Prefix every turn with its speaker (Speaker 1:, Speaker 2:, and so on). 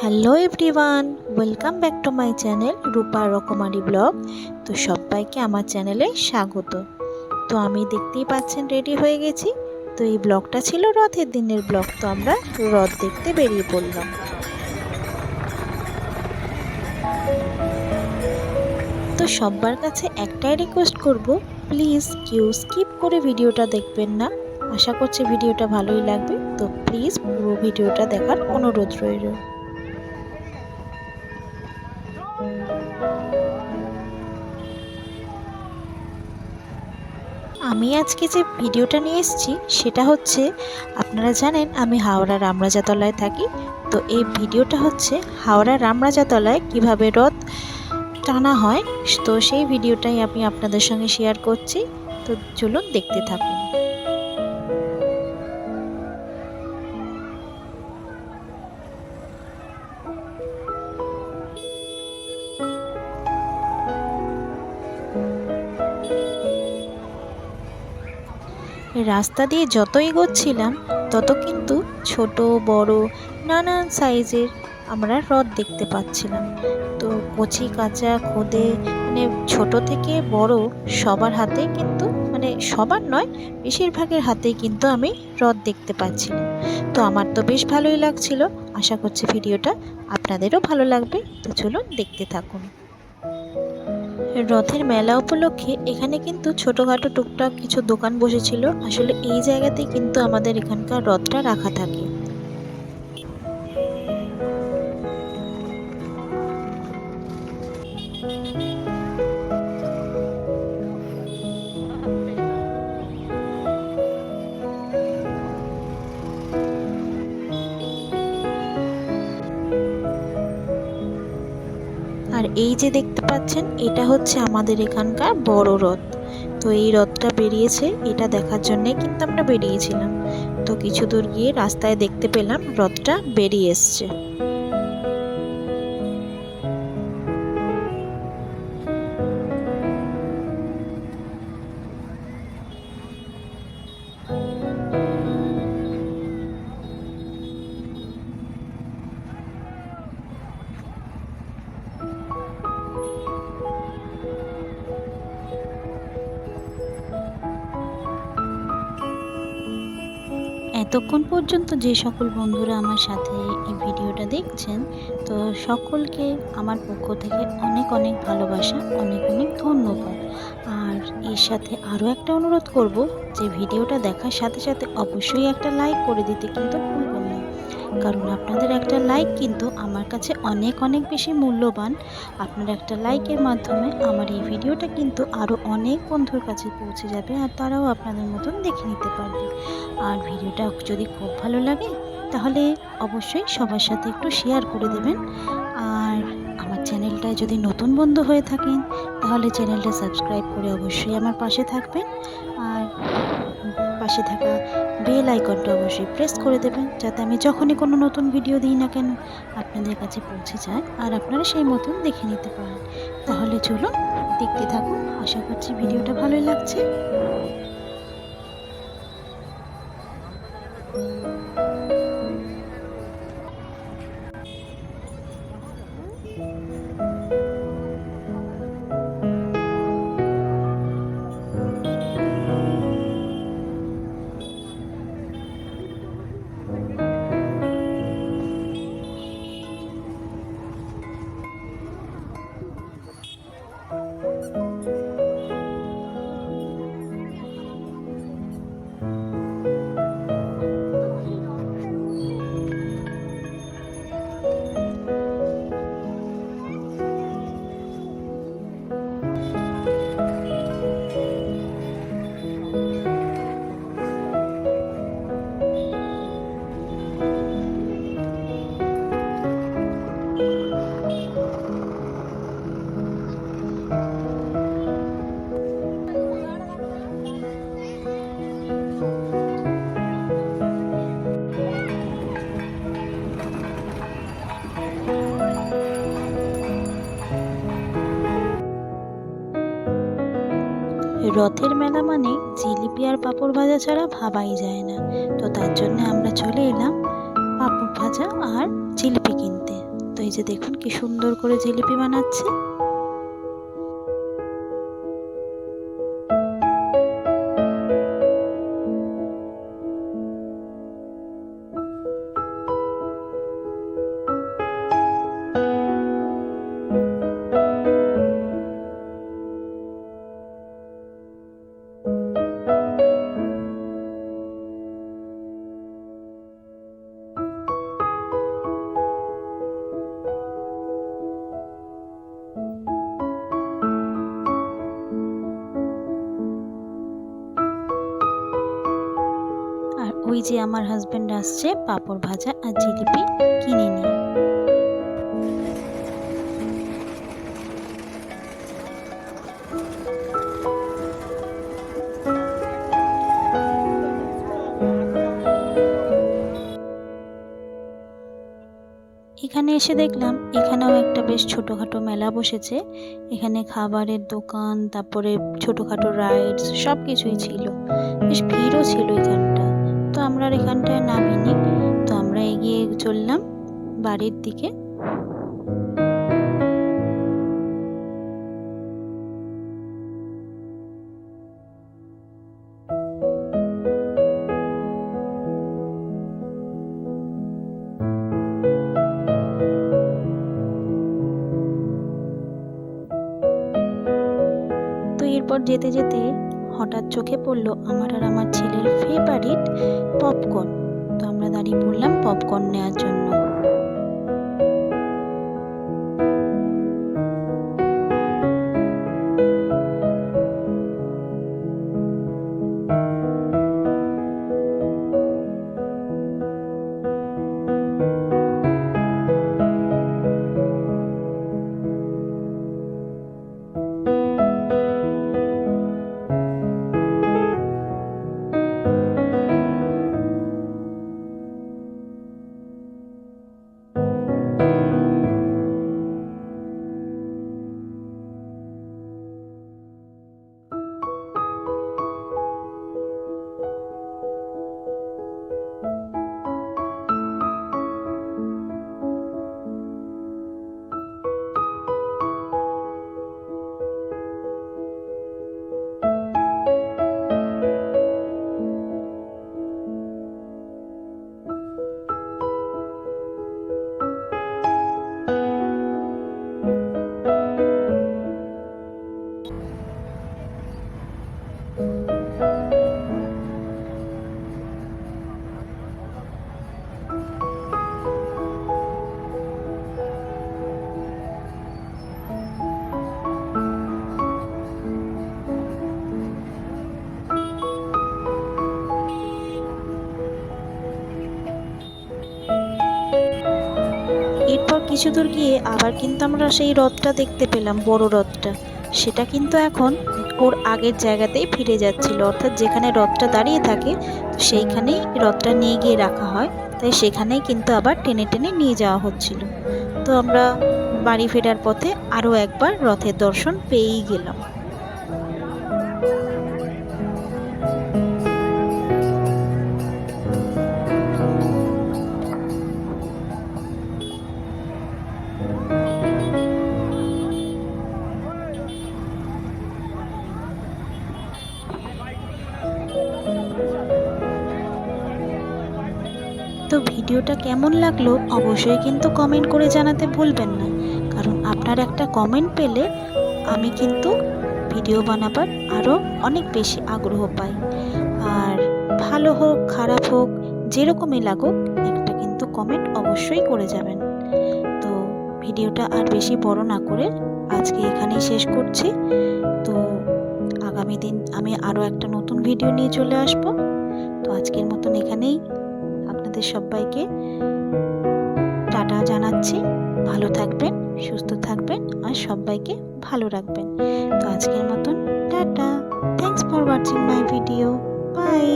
Speaker 1: Hello everyone, welcome back to my channel Rupa Rokomari blog. তো সবাইকে আমার চ্যানেলে স্বাগত। তো আমি দেখতেই পাচ্ছেন রেডি হয়ে গেছি। তো এই ব্লগটা ছিল রথের দিনের ব্লগ, তো আমরা রথ দেখতে বেরিয়ে পড়লাম। তো সবার কাছে একটাই রিকোয়েস্ট করব প্লিজ কেউ স্কিপ করে ভিডিওটা দেখবেন না। আশা করছি ভিডিওটা ভালোই লাগবে, তো প্লিজ পুরো ভিডিওটা দেখার অনুরোধ রইল। আমি আজকে যে ভিডিওটা নিয়ে এসেছি, সেটা হচ্ছে, আপনারা জানেন আমি হাওড়া রামরাজাতলায় থাকি, তো এই ভিডিওটা হচ্ছে হাওড়া রামরাজাতলায় কীভাবে রথ টানা হয়, তো সেই ভিডিওটাই আমি আপনাদের সঙ্গে শেয়ার করছি, তো চলুন দেখতে থাকুন। রাস্তা দিয়ে যত এগোচ্ছিলাম, তত কিন্তু ছোট, বড়, নানান সাইজের আমরা হ্রদ দেখতে পাচ্ছিলাম। তো কচি, কাঁচা, খোদে মানে ছোট থেকে বড় সবার হাতে কিন্তু মানে সবার নয়, বেশিরভাগের হাতেই কিন্তু আমি হ্রদ দেখতে পাচ্ছিলাম। তো আমার তো বেশ ভালোই লাগছিল। আশা করছি ভিডিওটা আপনাদেরও ভালো লাগবে। তো চলুন দেখতে থাকুন। রথের মেলা উপলক্ষে এখানে কিন্তু ছোটোখাটো টুকটাক কিছু দোকান বসেছিল। আসলে এই জায়গাতে কিন্তু আমাদের এখানকার রথটা রাখা থাকে। এই যে দেখতে পাচ্ছেন, এটা হচ্ছে আমাদের এখানকার বড় রথ তো এই রথটা বেরিয়েছে, এটা দেখার জন্যে কিন্তু আমরা বেরিয়েছিলাম। তো কিছু দূর গিয়ে রাস্তায় দেখতে পেলাম রথটা বেরিয়ে এসছে। এতক্ষণ পর্যন্ত যে সকল বন্ধুরা আমার সাথে এই ভিডিওটা দেখছেন, তো সকলকে আমার পক্ষ থেকে অনেক অনেক ভালোবাসা, অনেক অনেক ধন্যবাদ। আর এর সাথে আরও একটা অনুরোধ করব যে ভিডিওটা দেখার সাথে সাথে অবশ্যই একটা লাইক করে দিতে কিন্তু কারণ আপনাদের একটা লাইক কিন্তু আমার কাছে অনেক অনেক বেশি মূল্যবান। আপনার একটা লাইকের মাধ্যমে আমার এই ভিডিওটা কিন্তু আরও অনেক বন্ধুর কাছে পৌঁছে যাবে আর তারাও আপনাদের মতন দেখে নিতে পারবে। আর ভিডিওটা যদি খুব ভালো লাগে, তাহলে অবশ্যই সবার সাথে একটু শেয়ার করে দেবেন। আর আমার চ্যানেলটায় যদি নতুন বন্ধু হয়ে থাকেন, তাহলে চ্যানেলটা সাবস্ক্রাইব করে অবশ্যই আমার পাশে থাকবেন। আর পাশে থাকা বেল আইকনটা অবশ্যই প্রেস করে দেবেন, যাতে আমি যখনই কোনো নতুন ভিডিও দিই না কেন, আপনাদের কাছে পৌঁছে যায় আর আপনারা সেই মতন দেখে নিতে পারেন। তাহলে চলুন দেখতে থাকুন, আশা করছি ভিডিওটা ভালোই লাগছে। রথের মেলা মানে জিলিপি আর পাঁপড় ভাজা ছাড়া ভাবাই যায় না। তো তার জন্য আমরা চলে এলাম পাঁপড় ভাজা আর জিলিপি কিনতে। তো এই যে দেখুন কি সুন্দর করে জিলিপি বানাচ্ছে। যে আমার হাজবেন্ড আসছে, পাঁপড় ভাজা আর জিলিপি কিনে নিয়ে। এখানে এসে দেখলাম, এখানেও একটা বেশ ছোটোখাটো মেলা বসেছে। এখানে খাবারের দোকান, তারপরে ছোটোখাটো রাইডস সব কিছুই ছিল। বেশ ভিড়ও ছিল এখানটা। তো আমরা আর এখানটায় নামিনি। তো আমরা এগিয়ে চললাম বাড়ির দিকে। এরপর যেতে যেতে হঠাৎ চোখে পড়ল আমার আর আমার ছেলের ফেভারিট পপকর্ন তো আমরা দাঁড়িয়ে পড়লাম পপকর্ন নেওয়ার জন্য। কিছু দূর গিয়ে আবার কিন্তু আমরা সেই হ্রদটা দেখতে পেলাম, বড় হ্রদটা। সেটা কিন্তু এখন ওর আগের জায়গাতেই ফিরে যাচ্ছিল, অর্থাৎ যেখানে হ্রদটা দাঁড়িয়ে থাকে, সেইখানেই হ্রদটা নিয়ে গিয়ে রাখা হয়। তাই সেখানেই কিন্তু আবার টেনে টেনে নিয়ে যাওয়া হচ্ছিল। তো আমরা বাড়ি ফেরার পথে আরও একবার রথের দর্শন পেয়েই গেলাম। তো ভিডিওটা কেমন লাগল অবশ্যই কিন্তু কমেন্ট করে জানাতে ভুলবেন না। কারণ আপনার একটা কমেন্ট পেলে আমি কিন্তু ভিডিও বানাবার আরও অনেক বেশি আগ্রহ পাই। আর ভালো হোক, খারাপ হোক, যেরকমই লাগুক, একটা কিন্তু কমেন্ট অবশ্যই করে যাবেন। তো ভিডিওটা আর বেশি বড় না করে আজকে এখানেই শেষ করছি। তো আগামী দিন আমি আরও একটা নতুন ভিডিও নিয়ে চলে আসব। তো আজকের মতন এখানেই আপনাদের সবাইকে। টাটা জানাচ্ছি। ভালো থাকবেন, সুস্থ থাকবেন আর সবাইকে ভালো রাখবেন। তো আজকের মতন, tata. Thanks for watching my video bye